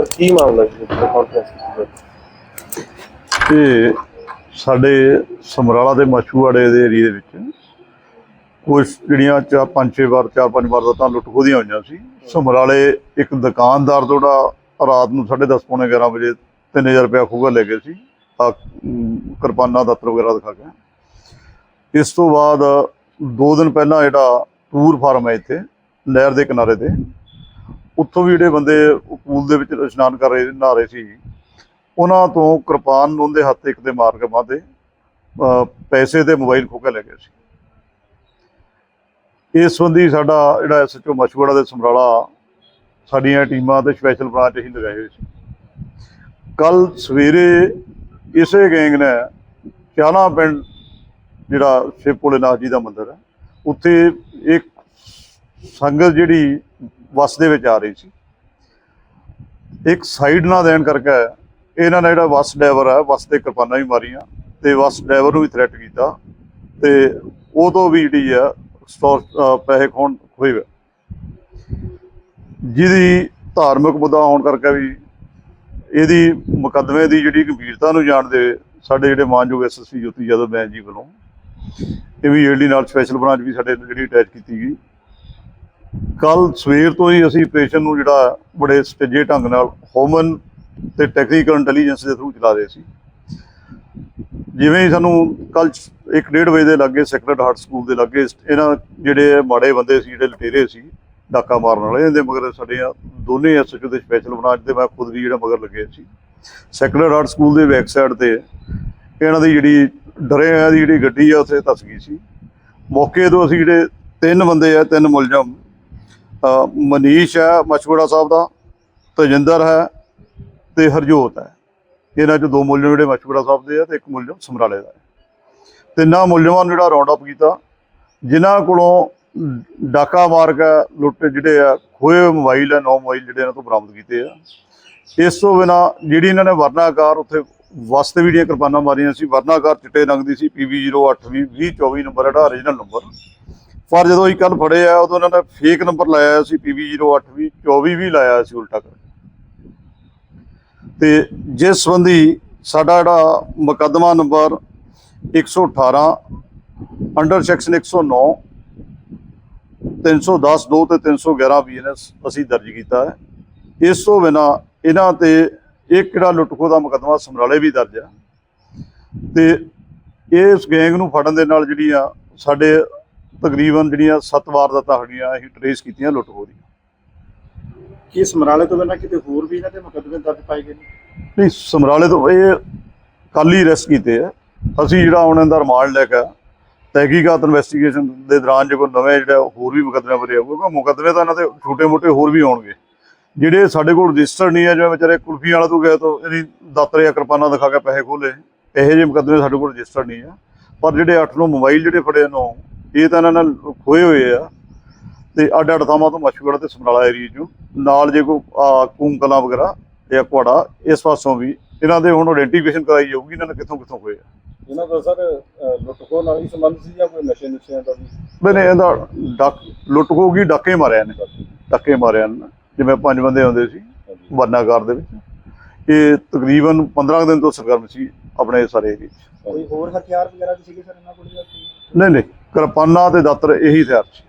Sir, ਕੀ ਮਾਮਲਾ ਜੀ? Conference ਤੇ ਸਾਡੇ ਸਮਰਾਲਾ ਦੇ ਮਛੂਆੜੇ ਦੇ ਏਰੀਏ ਦੇ ਵਿੱਚ ਕੁਝ ਜਿਹੜੀਆਂ ਚਾਰ, ਪੰਜ, ਛੇ ਵਾਰ, ਚਾਰ, ਪੰਜ ਵਾਰ ਤਾਂ ਲੁੱਟ ਖੋਦੀਆਂ ਹੋਈਆਂ ਸੀ। ਸਮਰਾਲੇ ਇੱਕ ਦੁਕਾਨਦਾਰ ਤੋਂ ਜਿਹੜਾ ਰਾਤ ਨੂੰ 10:30 ਪੌਣੇ 11 ਵਜੇ 3000 ਰੁਪਇਆ ਖੂਗਾ ਲੈ ਗਏ ਸੀ ਆ ਕਿਰਪਾਨਾਂ ਦਾਤਰ ਵਗੈਰਾ ਦਿਖਾ ਕੇ। ਇਸ ਤੋਂ ਬਾਅਦ ਦੋ ਦਿਨ ਪਹਿਲਾਂ ਜਿਹੜਾ ਟੂਰ ਫਾਰਮ ਹੈ ਇੱਥੇ, ਨਹਿਰ ਦੇ ਕਿਨਾਰੇ ਤੇ ਉੱਥੋਂ ਵੀ ਜਿਹੜੇ ਬੰਦੇ ਪੂਲ ਦੇ ਵਿੱਚ ਇਸ਼ਨਾਨ ਕਰ ਰਹੇ, ਨਹਾ ਰਹੇ ਸੀ, ਉਹਨਾਂ ਤੋਂ ਕਿਰਪਾਨ ਉਹਦੇ ਹੱਥ ਇੱਕ ਦੇ ਮਾਰ ਕੇ ਬਾਦੇ ਪੈਸੇ ਤੇ ਮੋਬਾਈਲ ਖੋ ਕੇ ਲੈ ਗਏ ਸੀ। ਇਸ ਸੰਬੰਧੀ ਸਾਡਾ ਜਿਹੜਾ ਐਸਐਚਓ ਮਛੂੜਾ ਦੇ ਸਮਰਾਲਾ, ਸਾਡੀਆਂ ਟੀਮਾਂ ਤੇ ਸਪੈਸ਼ਲ ਬ੍ਰਾਂਚ ਅਸੀਂ ਲਗਾਏ ਹੋਏ ਸੀ। ਕੱਲ ਸਵੇਰੇ ਇਸੇ ਗੈਂਗ ਨੇ ਚਾਲਾ ਪਿੰਡ, ਜਿਹੜਾ ਸ਼ਿਵ ਭੋਲੇਨਾਥ ਜੀ ਦਾ ਮੰਦਿਰ ਹੈ, ਉੱਥੇ ਇੱਕ ਸੰਗਤ ਜਿਹੜੀ ਬੱਸ ਦੇ ਵਿੱਚ ਆ ਰਹੀ ਸੀ। ਇੱਕ ਸਾਈਡ ਨਾ ਦੇਣ ਕਰਕੇ ਇਹਨਾਂ ਨੇ ਜਿਹੜਾ ਬੱਸ ਡਰਾਈਵਰ ਹੈ ਬੱਸ ਤੇ ਕਿਰਪਾਨਾਂ ਵੀ ਮਾਰੀਆਂ ਤੇ ਬੱਸ ਡਰਾਈਵਰ ਨੂੰ ਵੀ ਥ੍ਰੈਟ ਕੀਤਾ ਤੇ ਉਹ ਤੋਂ ਵੀ ਜਿਹੜੀ ਆ ਸਟੋਰ ਪੈਸੇ ਖੋਣ ਹੋਏ ਵੇ। ਜਿਹਦੀ ਧਾਰਮਿਕ ਮੁੱਦਾ ਹੋਣ ਕਰਕੇ ਵੀ ਇਹਦੀ ਮੁਕੱਦਮੇ ਦੀ ਜਿਹੜੀ ਗੰਭੀਰਤਾ ਨੂੰ ਜਾਣਦੇ ਸਾਡੇ ਜਿਹੜੇ ਮਾਨਯੋਗ ਐਸਐਸਪੀ ਜੋਤੀ ਯਾਦਵ ਬੈਨ ਜੀ ਵੱਲੋਂ ਇਹ ਵੀ ਏਡੀ ਨਾਲ ਸਪੈਸ਼ਲ ਬ੍ਰਾਂਚ ਵੀ ਸਾਡੇ ਜਿਹੜੀ ਅਟੈਚ ਕੀਤੀ ਗਈ। ਕੱਲ ਸਵੇਰ ਤੋਂ ਹੀ ਅਸੀਂ ਆਪਰੇਸ਼ਨ ਨੂੰ ਜਿਹੜਾ ਬੜੇ ਸਟੇਜੇ ਢੰਗ ਨਾਲ ਹੋਮਨ ਤੇ ਟੈਕਨੀਕਲ ਇੰਟੈਲੀਜੈਂਸ ਦੇ ਥਰੂ ਚਲਾ ਰਹੇ ਸੀ। ਜਿਵੇਂ ਹੀ ਸਾਨੂੰ ਕੱਲ 1:30 ਵਜੇ ਦੇ ਲੱਗੇ ਸੈਕਰਡ ਹਾਰਟ ਸਕੂਲ ਦੇ ਲੱਗੇ ਇਹਨਾਂ ਜਿਹੜੇ ਮਾੜੇ ਬੰਦੇ ਸੀ, ਜਿਹੜੇ ਲਟੇਰੇ ਸੀ, ਡਾਕਾ ਮਾਰਨ ਵਾਲੇ ਇਹਦੇ ਮਗਰ ਸਾਡੇ ਆ ਦੋਨੇ ਐਸਐਚਓ ਦੇ ਸਪੈਸ਼ਲ ਬ੍ਰਾਂਚ ਤੇ ਮੈਂ ਖੁਦ ਵੀ ਜਿਹੜਾ ਮਗਰ ਲੱਗੇ ਸੀ। ਸੈਕਰਡ ਹਾਰਟ ਸਕੂਲ ਦੇ ਬੈਕ ਸਾਈਡ ਤੇ ਇਹਨਾਂ ਦੀ ਜਿਹੜੀ ਡਰੇ ਆ ਦੀ ਜਿਹੜੀ ਗੱਡੀ ਆ, ਉੱਥੇ ਧਸ ਗਈ ਸੀ। ਮੌਕੇ ਤੋਂ ਅਸੀਂ ਜਿਹੜੇ ਤਿੰਨ ਬੰਦੇ ਆ, ਤਿੰਨ ਮੁਲਜ਼ਮ ਮਨੀਸ਼ ਹੈ ਮਛਵੜਾ ਸਾਹਿਬ ਦਾ, ਤਜਿੰਦਰ ਹੈ ਤੇ ਹਰਜੋਤ ਹੈ। ਇਹਨਾਂ ਚ ਦੋ ਮੁਲਜ਼ਮ ਜਿਹੜੇ ਮਛਵੜਾ ਸਾਹਿਬ ਦੇ ਆ ਤੇ ਇੱਕ ਮੁਲਜ਼ਮ ਸਮਰਾਲੇ ਦਾ ਹੈ। ਤਿੰਨਾਂ ਮੁਲਜ਼ਮਾਂ ਨੂੰ ਜਿਹੜਾ ਰਾਉਂਡ ਅਪ ਕੀਤਾ, ਜਿਨ੍ਹਾਂ ਕੋਲੋਂ ਡਾਕਾ ਮਾਰ ਕੇ ਲੁੱਟ ਜਿਹੜੇ ਆ, ਖੋਏ ਮੋਬਾਈਲ ਆ ਨੌ ਮੋਬਾਈਲ ਜਿਹੜੇ ਇਹਨਾਂ ਤੋਂ ਬਰਾਮਦ ਕੀਤੇ ਆ। ਇਸ ਤੋਂ ਬਿਨਾ ਜਿਹੜੀ ਇਹਨਾਂ ਨੇ ਵਰਨਾਕਾਰ ਉੱਥੇ ਵਾਸਤੇ ਵੀ ਜਿਹੜੀਆਂ ਕਿਰਪਾਨਾਂ ਮਾਰੀਆਂ ਸੀ, ਵਰਨਾਕਾਰ ਚਿੱਟੇ ਰੰਗ ਦੀ ਸੀ PB08 2024 ਨੰਬਰ ਜਿਹੜਾ ਓਰੀਜਨਲ ਨੰਬਰ। ਪਰ ਜਦੋਂ ਅਸੀਂ ਕੱਲ ਫੜੇ ਆ, ਉਦੋਂ ਇਹਨਾਂ ਨੇ ਫੇਕ ਨੰਬਰ ਲਾਇਆ ਸੀ PB08 ਵੀ 24 ਵੀ ਲਾਇਆ ਸੀ ਉਲਟਾ ਕਰ ਤੇ ਜਿਸ ਸੰਬੰਧੀ ਸਾਡਾ ਜਿਹੜਾ ਮੁਕੱਦਮਾ ਨੰਬਰ 118 ਅੰਡਰ ਸੈਕਸ਼ਨ 109 310 2 ਤੇ 311 ਬੀਐਨਐਸ ਅਸੀਂ ਦਰਜ ਕੀਤਾ ਹੈ। ਇਸ ਤੋਂ ਬਿਨਾ ਇਹਨਾਂ ਤੇ ਇੱਕ ਜਿਹੜਾ ਲੁੱਟਖੋ ਦਾ ਮੁਕੱਦਮਾ ਸਮਰਾਲੇ ਵੀ ਦਰਜ ਹੈ। ਤੇ ਇਸ ਗੈਂਗ ਨੂੰ ਫੜਨ ਦੇ ਨਾਲ ਜਿਹੜੀਆਂ ਸਾਡੇ ਤਕਰੀਬਨ ਜਿਹੜੀਆਂ ਸੱਤ ਵਾਰਦਾਤਾਂ ਸਾਡੀਆਂ ਅਸੀਂ ਟਰੇਸ ਕੀਤੀਆਂ ਲੁੱਟਖੋ ਦੀਆਂ। ਕੀ ਸਮਰਾਲੇ ਤੋਂ ਬਿਨਾਂ ਕਿਤੇ ਹੋਰ ਵੀ ਇਹਨਾਂ ਦੇ ਮੁਕੱਦਮੇ ਦਰਜ ਪਾਏ ਗਏ ਨੇ? ਨਹੀਂ ਸਮਰਾਲੇ ਤੋਂ ਇਹ ਕੱਲ ਹੀ ਅਰੈਸਟ ਕੀਤੇ ਆ। ਅਸੀਂ ਜਿਹੜਾ ਹੁਣ ਇਹਦਾ ਰਿਮਾਂਡ ਲੈ ਕੇ ਤਹਿਕੀਕਾਤ ਇਨਵੈਸਟੀਗੇਸ਼ਨ ਦੇ ਦੌਰਾਨ ਜੇ ਕੋਈ ਨਵੇਂ ਜਿਹੜਾ ਹੋਰ ਵੀ ਮੁਕੱਦਮੇ ਭਰੇ ਆਊਗਾ ਕਿਉਂਕਿ ਮੁਕੱਦਮੇ ਤਾਂ ਇਹਨਾਂ ਤੇ ਛੋਟੇ-ਮੋਟੇ ਹੋਰ ਵੀ ਆਉਣਗੇ। ਜਿਹੜੇ ਸਾਡੇ ਕੋਲ ਰਜਿਸਟਰ ਨਹੀਂ ਹੈ ਜਿਵੇਂ ਵਿਚਾਰੇ ਕੁਲਫੀ ਵਾਲਾ ਤੋਂ ਗਏ ਤਾਂ ਇਹਦੀ ਦਾਤਰ ਜਾਂ ਕਿਰਪਾਨਾਂ ਦਿਖਾ ਕੇ ਪੈਸੇ ਖੋਲੇ ਇਹੋ ਜਿਹੇ ਮੁਕੱਦਮੇ ਸਾਡੇ ਕੋਲ ਰਜਿਸਟਰ ਨਹੀਂ ਆ। ਪਰ ਜਿਹੜੇ 8 ਨੂੰ ਮੋਬਾਈਲ ਜਿਹੜੇ ਫੜੇ ਨੂੰ ਇਹ ਤਾਂ ਇਹਨਾਂ ਨਾਲ ਖੋਏ ਹੋਏ ਆ। ਤੇ ਅੱਡ ਅੱਡ ਥਾਵਾਂ ਤੋਂ ਮਸ਼ਹੂਰ ਤੇ ਸਮਰਾਲਾ ਏਰੀਆ ਚੋਂ। ਨਾਲ ਜੇ ਕੋਈ ਆ ਕੂਮ ਕਲਾਂ ਵਗੈਰਾ ਜਾਂ ਕੁਆੜਾ ਇਸ ਪਾਸੋਂ ਵੀ ਇਹਨਾਂ ਦੇ ਹੁਣ ਆਇਡੈਂਟੀਫਿਕੇਸ਼ਨ ਕਰਾਈ ਜਾਊਗੀ ਇਹਨਾਂ ਨੇ ਕਿੱਥੋਂ ਕਿੱਥੋਂ ਹੋਏ ਆ। ਇਹਨਾਂ ਦਾ ਸਰ ਲੁੱਟਖੋ ਨਾਲ ਹੀ ਸੰਬੰਧ ਸੀ ਜਾਂ ਕੋਈ ਨਸ਼ੇ ਨੁਸ਼ਿਆਂ ਦਾ ਵੀ? ਮੈਨੇ ਇਹਦਾ ਡੱਕ ਲੁੱਟ ਹੋ ਗਈ ਡਾਕੇ ਮਾਰਿਆ ਨੇ ਡਾਕੇ। ਮਾਰਿਆ ਨੇ ਜਿਵੇਂ ਪੰਜ ਬੰਦੇ ਆਉਂਦੇ ਸੀ ਵਰਨਾਕਾਰ ਦੇ ਵਿੱਚ। ਇਹ ਤਕਰੀਬਨ 15 ਦਿਨ ਤੋਂ ਸਰਗਰਮ ਸੀ ਆਪਣੇ ਸਾਰੇ ਏਰੀਏ 'ਚ। ਕੋਈ ਹੋਰ ਹਥਿਆਰ ਵਗੈਰਾ ਵੀ ਸੀਗੇ ਸਰ ਇਹਨਾਂ ਕੋਲ ਕੀ? ਨਹੀਂ ਨਹੀਂ। ਕਿਰਪਾਨਾਂ ਤੇ ਦਾਤਰ ਇਹੀ ਹਥਿਆਰ ਸੀ।